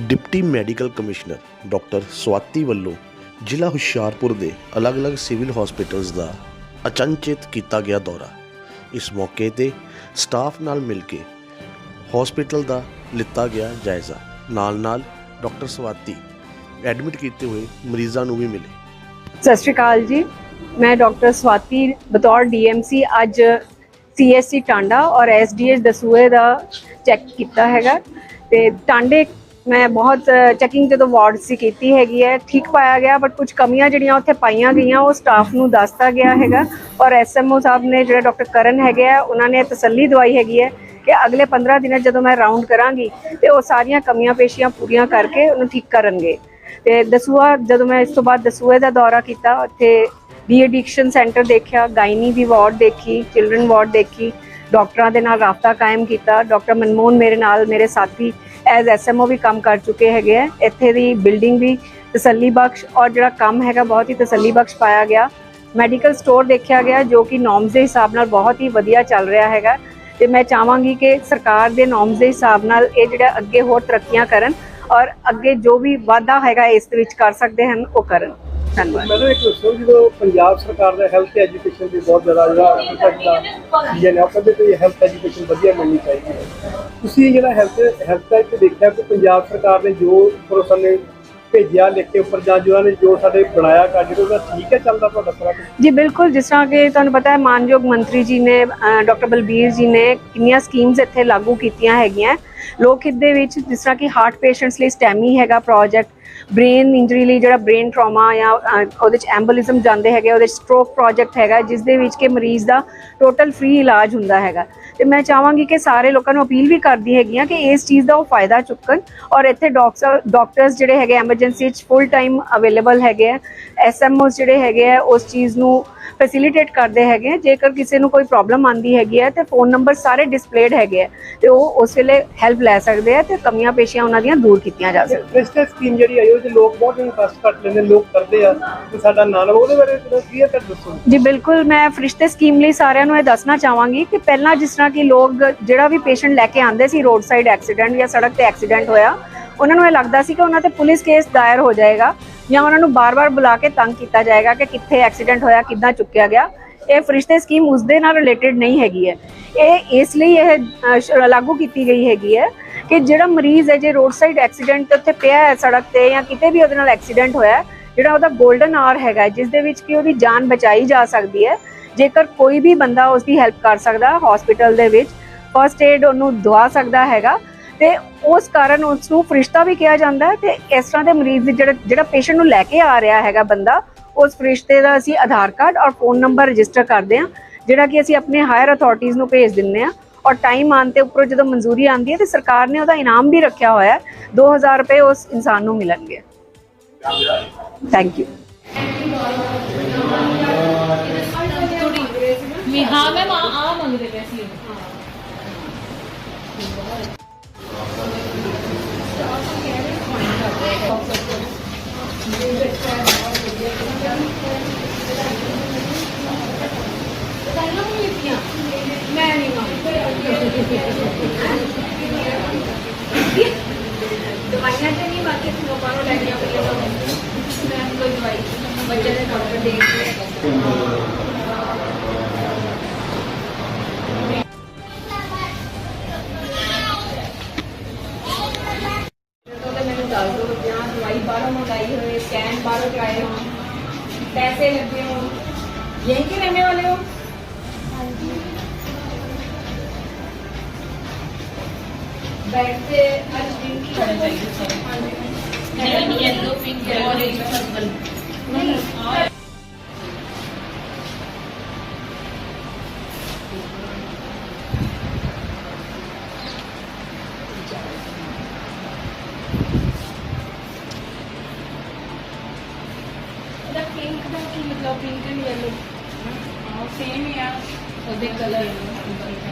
Deputy medical commissioner doctor Swati ਵੱਲੋਂ ਜ਼ਿਲ੍ਹਾ ਹੁਸ਼ਿਆਰਪੁਰ ਦੇ ਅਲੱਗ-ਅਲੱਗ ਸਿਵਲ ਹਸਪੀਟਲਸ ਦਾ ਅਚਨਚੇਤ ਕੀਤਾ ਗਿਆ ਦੌਰਾ। ਇਸ ਮੌਕੇ ਤੇ ਸਟਾਫ ਨਾਲ ਮਿਲ ਕੇ ਹਸਪੀਟਲ ਦਾ ਲਿੱਤਾ ਗਿਆ ਜਾਇਜ਼ਾ। ਨਾਲ-ਨਾਲ ਡਾਕਟਰ ਸਵਾਤੀ ਐਡਮਿਟ ਕੀਤੇ ਹੋਏ ਮਰੀਜ਼ਾਂ ਨੂੰ ਵੀ ਮਿਲੇ। ਸਤਿ ਸ਼੍ਰੀ ਅਕਾਲ ਜੀ। ਮੈਂ ਡਾਕਟਰ ਸਵਾਤੀ ਬਤੌਰ ਡੀਐਮਸੀ ਅੱਜ ਸੀਐਸਸੀ ਟਾਂਡਾ ਔਰ ਐਸਡੀਐਚ ਦਸੂਏ ਦਾ ਚੈੱਕ ਕੀਤਾ ਹੈਗਾ। ਤੇ ਟਾਂਡੇ ਮੈਂ ਬਹੁਤ ਚੈਕਿੰਗ ਜਦੋਂ ਵਾਰਡ ਸੀ ਕੀਤੀ ਹੈਗੀ ਹੈ, ਠੀਕ ਪਾਇਆ ਗਿਆ ਬਟ ਕੁਝ ਕਮੀਆਂ ਜਿਹੜੀਆਂ ਉੱਥੇ ਪਾਈਆਂ ਗਈਆਂ, ਉਹ ਸਟਾਫ ਨੂੰ ਦੱਸਤਾ ਗਿਆ ਹੈਗਾ। ਔਰ ਐਸਐਮਓ ਸਾਹਿਬ ਨੇ ਜਿਹੜਾ ਡਾਕਟਰ ਕਰਨ ਹੈਗੇ ਆ, ਉਹਨਾਂ ਨੇ ਤਸੱਲੀ ਦਵਾਈ ਹੈਗੀ ਹੈ ਕਿ ਅਗਲੇ 15 ਦਿਨਾਂ ਜਦੋਂ ਮੈਂ ਰਾਉਂਡ ਕਰਾਂਗੀ, ਤੇ ਉਹ ਸਾਰੀਆਂ ਕਮੀਆਂ ਪੇਸ਼ੀਆਂ ਪੂਰੀਆਂ ਕਰਕੇ ਉਹਨੂੰ ਠੀਕ ਕਰਨਗੇ। ਤੇ ਦਸੂਆ ਜਦੋਂ ਮੈਂ ਇਸ ਤੋਂ ਬਾਅਦ ਦਸੂਏ ਦਾ ਦੌਰਾ ਕੀਤਾ, ਉੱਥੇ ਡੀ ਐਡਿਕਸ਼ਨ ਸੈਂਟਰ ਦੇਖਿਆ, ਗਾਇਨੀ ਦੀ ਵਾਰਡ ਦੇਖੀ ਚਿਲਡਰਨ ਵਾਰਡ ਦੇਖੀ ਡਾਕਟਰਾਂ ਦੇ ਨਾਲ ਰਾਬਤਾ ਕਾਇਮ ਕੀਤਾ ਡਾਕਟਰ ਮਨਮੋਹਨ ਮੇਰੇ ਨਾਲ, ਮੇਰੇ ਸਾਥੀ ਐਜ਼ ਐਸਐਮਓ ਵੀ ਕੰਮ ਕਰ ਚੁੱਕੇ ਹੈਗੇ ਆ। ਇੱਥੇ ਦੀ ਬਿਲਡਿੰਗ ਵੀ ਤਸੱਲੀ ਬਖਸ਼ ਔਰ ਜਿਹੜਾ ਕੰਮ ਹੈਗਾ ਬਹੁਤ ਹੀ ਤਸੱਲੀ ਬਖਸ਼ ਪਾਇਆ ਗਿਆ। ਮੈਡੀਕਲ ਸਟੋਰ ਦੇਖਿਆ ਗਿਆ ਜੋ ਕਿ ਨੋਰਮਸ ਦੇ ਹਿਸਾਬ ਨਾਲ ਬਹੁਤ ਹੀ ਵਧੀਆ ਚੱਲ ਰਿਹਾ ਹੈਗਾ। ਤੇ ਮੈਂ ਚਾਹਾਂਗੀ ਕਿ ਸਰਕਾਰ ਦੇ ਨੋਰਮਸ ਦੇ ਹਿਸਾਬ ਨਾਲ ਇਹ ਜਿਹੜਾ ਅੱਗੇ ਹੋਰ ਤਰੱਕੀਆਂ ਕਰਨ ਔਰ ਅੱਗੇ ਜੋ ਵੀ ਵਾਧਾ ਹੈਗਾ ਇਸ ਦੇ ਵਿੱਚ ਕਰ ਸਕਦੇ ਹਨ, ਉਹ ਕਰਨ। ਧੰਨਵਾਦ। ਮੈਨੂੰ ਇੱਕ ਦੱਸੋ ਜਦੋਂ ਪੰਜਾਬ ਸਰਕਾਰ ਦਾ ਹੈਲਥ ਐਜੂਕੇਸ਼ਨ ਦੀ ਬਹੁਤ ਜ਼ਿਆਦਾ ਜਿਹੜਾ ਇਫੈਕਟ ਦਾ ਸੀਜ਼ਨ ਹੈ ਉਹ ਕਹਿੰਦੇ ਕਿ ਹੈਲਥ ਐਜੂਕੇਸ਼ਨ ਵਧੀਆ ਮਿਲਣੀ ਚਾਹੀਦੀ ਹੈ। ਤੁਸੀਂ ਜਿਹੜਾ ਹੈਲਥ ਹੈਲਥ ਦਾ ਇੱਕ ਦੇਖਿਆ ਕਿ ਪੰਜਾਬ ਸਰਕਾਰ ਨੇ ਜੋ ਪ੍ਰੋਸਨ ਨੇ ਭੇਜਿਆ ਲਿਖ ਕੇ ਉੱਪਰ ਜਾਂ ਜੋ ਨੇ ਜੋ ਸਾਡੇ ਬਣਾਇਆ ਉਹਦਾ ਠੀਕ ਹੈ ਚੱਲਦਾ ਤੁਹਾਡਾ ਸਾਰਾ? ਜੀ ਬਿਲਕੁਲ ਜਿਸ ਤਰ੍ਹਾਂ ਕਿ ਤੁਹਾਨੂੰ ਪਤਾ ਹੈ ਮਾਨਯੋਗ ਮੰਤਰੀ ਜੀ ਨੇ ਡਾਕਟਰ ਬਲਬੀਰ ਜੀ ਨੇ ਕਿੰਨੀਆਂ ਸਕੀਮਸ ਇੱਥੇ ਲਾਗੂ ਕੀਤੀਆਂ ਹੈਗੀਆਂ। ਲੋਕ ਹਿੱਤ ਦੇ ਵਿੱਚ ਜਿਸ ਤਰ੍ਹਾਂ ਕਿ ਹਾਰਟ ਪੇਸ਼ੈਂਟਸ ਲਈ ਸਟੈਮੀ ਹੈਗਾ ਪ੍ਰੋਜੈਕਟ ਬ੍ਰੇਨ ਇੰਜਰੀ ਲਈ ਜਿਹੜਾ ਬ੍ਰੇਨ ਟਰਾਮਾ ਜਾਂ ਉਹਦੇ ਚ ਐਂਬੋਲਿਜ਼ਮ ਜਾਂਦੇ ਹੈਗੇ, ਉਹਦੇ ਚ ਸਟ੍ਰੋਕ ਪ੍ਰੋਜੈਕਟ ਹੈਗਾ, ਜਿਸ ਦੇ ਵਿੱਚ ਕਿ ਮਰੀਜ਼ ਦਾ ਟੋਟਲ ਫ੍ਰੀ ਇਲਾਜ ਹੁੰਦਾ ਹੈਗਾ। ਤੇ ਮੈਂ ਚਾਹਾਂਗੀ ਕਿ ਸਾਰੇ ਲੋਕਾਂ ਨੂੰ ਅਪੀਲ ਵੀ ਕਰਦੀ ਹੈਗੀ ਆ ਕਿ ਇਸ ਚੀਜ਼ ਦਾ ਉਹ ਫਾਇਦਾ ਚੁੱਕਣ ਔਰ ਇੱਥੇ ਡਾਕਟਰ ਡਾਕਟਰਸ ਜਿਹੜੇ ਹੈਗੇ ਐਮਰਜੈਂਸੀ ਚ ਫੁੱਲ ਟਾਈਮ ਅਵੇਲੇਬਲ ਹੈਗੇ ਆ ਐਸਐਮਓਸ ਜਿਹੜੇ ਹੈਗੇ ਆ, ਉਸ ਚੀਜ਼ ਨੂੰ ਫੈਸਿਲਿਟੇਟ ਕਰਦੇ ਹੈਗੇ ਜੇਕਰ ਕਿਸੇ ਨੂੰ ਕੋਈ ਪ੍ਰੋਬਲਮ ਆਂਦੀ ਹੈਗੀ ਹੈ ਤੇ ਫੋਨ ਨੰਬਰ ਸਾਰੇ ਡਿਸਪਲੇਡ ਹੈਗੇ ਆ ਤੇ ਉਹ ਉਸ ਵੇਲੇ ਹੈਲਪ ਲੈ ਸਕਦੇ ਆ ਤੇ ਕਮੀਆਂ ਪੇਸ਼ੀਆਂ ਉਹਨਾਂ ਦੀਆਂ ਦੂਰ ਕੀਤੀਆਂ ਜਾ ਸਕਦੀਆਂ। ਕ੍ਰਿਸਟਲ ਸਕੀਮ ਜਿਹੜੀ ਆਈ ਉਹਦੇ ਲੋਕ ਬਹੁਤ ਇੰਟਰਸਟ ਕੱਟ ਲੈਂਦੇ ਲੋਕ ਕਰਦੇ ਆ। ਕਿ ਸਾਡਾ ਨਾਂ ਲਵੋ ਉਹਦੇ ਬਾਰੇ ਥੋੜਾ ਕਲੀਅਰ ਕਰ ਦੱਸੋ। ਜੀ ਬਿਲਕੁਲ। ਮੈਂ ਫਰਿਸ਼ਤੇ ਸਕੀਮ ਲਈ ਸਾਰਿਆਂ ਨੂੰ ਇਹ ਦੱਸਣਾ ਚਾਹਾਂਗੀ ਕਿ ਪਹਿਲਾਂ ਜਿਸ ਤਰ੍ਹਾਂ ਕਿ ਲੋਕ ਜਿਹੜਾ ਵੀ ਪੇਸ਼ੈਂਟ ਲੈ ਕੇ ਆਉਂਦੇ ਸੀ ਰੋਡ ਸਾਈਡ ਐਕਸੀਡੈਂਟ ਜਾਂ ਸੜਕ ਤੇ ਐਕਸੀਡੈਂਟ ਹੋਇਆ ਉਹਨਾਂ ਨੂੰ ਇਹ ਲੱਗਦਾ ਸੀ ਕਿ ਉਹਨਾਂ ਤੇ ਪੁਲਿਸ ਕੇਸ ਦਾਇਰ ਹੋ ਜਾਏਗਾ। ਜਾਂ ਉਹਨਾਂ ਨੂੰ ਬਾਰ-ਬਾਰ ਬੁਲਾ ਕੇ ਤੰਗ ਕੀਤਾ ਜਾਏਗਾ ਕਿ ਕਿੱਥੇ ਐਕਸੀਡੈਂਟ ਹੋਇਆ, ਕਿੱਦਾਂ ਚੁੱਕਿਆ ਗਿਆ। ਇਹ ਫਰਿਸ਼ਤੇ ਸਕੀਮ ਉਸ ਦੇ ਨਾਲ ਰਿਲੇਟਡ ਨਹੀਂ ਹੈਗੀ ਹੈ। ਇਹ ਇਸ ਲਈ ਇਹ ਲਾਗੂ ਕੀਤੀ ਗਈ ਹੈਗੀ ਹੈ ਕਿ ਜਿਹੜਾ ਮਰੀਜ਼ ਹੈ, ਜੇ ਰੋਡ ਸਾਈਡ ਐਕਸੀਡੈਂਟ ਤੇ ਉੱਥੇ ਪਿਆ ਹੈ ਸੜਕ ਤੇ ਜਾਂ ਕਿਤੇ ਵੀ ਉਹਦੇ ਨਾਲ ਐਕਸੀਡੈਂਟ ਹੋਇਆ ਜਿਹੜਾ ਉਹਦਾ 골ਡਨ ਆਰ ਹੈਗਾ ਜਿਸ ਦੇ ਵਿੱਚ ਕਿ ਉਹਦੀ ਜਾਨ ਬਚਾਈ ਜਾ ਸਕਦੀ ਹੈ, ਜੇਕਰ ਕੋਈ ਵੀ ਬੰਦਾ ਉਸ ਦੀ ਹੈਲਪ ਕਰ ਸਕਦਾ ਹਸਪੀਟਲ ਦੇ ਵਿੱਚ ਫਰਸਟ ਏਡ ਉਹਨੂੰ ਦਵਾ ਸਕਦਾ ਹੈਗਾ ਤੇ ਉਸ ਕਾਰਨ ਉਸ ਨੂੰ ਫਰਿਸ਼ਤਾ ਵੀ ਕਿਹਾ ਜਾਂਦਾ ਹੈ ਤੇ ਇਸ ਤਰ੍ਹਾਂ ਦੇ ਮਰੀਜ਼ ਜਿਹੜਾ ਜਿਹੜਾ ਪੇਸ਼ੈਂਟ ਨੂੰ ਲੈ ਕੇ ਆ ਰਿਹਾ ਹੈਗਾ ਬੰਦਾ, ਉਸ ਫਰਿਸ਼ਤੇ ਦਾ ਅਸੀਂ ਆਧਾਰ ਕਾਰਡ ਔਰ ਫੋਨ ਨੰਬਰ ਰਜਿਸਟਰ ਕਰਦੇ ਹਾਂ, ਜਿਹੜਾ ਕਿ ਅਸੀਂ ਆਪਣੇ ਹਾਇਰ ਅਥਾਰਟੀਆਂ ਨੂੰ ਭੇਜ ਦਿੰਦੇ ਹਾਂ ਔਰ ਟਾਈਮ ਆਉਣ ਤੇ ਉੱਪਰੋਂ ਜਦੋਂ ਮਨਜ਼ੂਰੀ ਆਉਂਦੀ ਹੈ ਤੇ ਸਰਕਾਰ ਨੇ ਉਹਦਾ ਇਨਾਮ ਵੀ ਰੱਖਿਆ ਹੋਇਆ ਹੈ 2000 ਰੁਪਏ ਉਸ ਇਨਸਾਨ ਨੂੰ ਮਿਲਣਗੇ। ਥੈਂਕ ਯੂ ਵੀ ਹਾਂ ਮੈਂ ਦਵਾਈਆਂ ਤੇ ਨਹੀਂ ਬਾਕੀ ਤੁਹਾਨੂੰ ਬਾਹਰੋਂ ਲੈ ਕੇ ਆਉਂਦੇ ਮੈਂ ਕੋਈ ਦਵਾਈ ਬੱਚੇ ਦੇ ਡਾਕਟਰ ਦੇ ਕੇ तो ਮੈਨੂੰ ਦੱਸ ਦਿਓ ਜਾਂ ਦਵਾਈ ਬਾਹਰੋਂ ਮੰਗਾਈ ਹੋਏ ਸਕੈਨ ਬਾਹਰੋਂ ਕਰਾਏ ਹੋ ਪੈਸੇ ਲੱਗੇ ਹੋ ਯਹੀਂ ਕੇ ਰਹਿਣੇ ਵਾਲੇ ਹੋ ਬੈਠ ਤੇ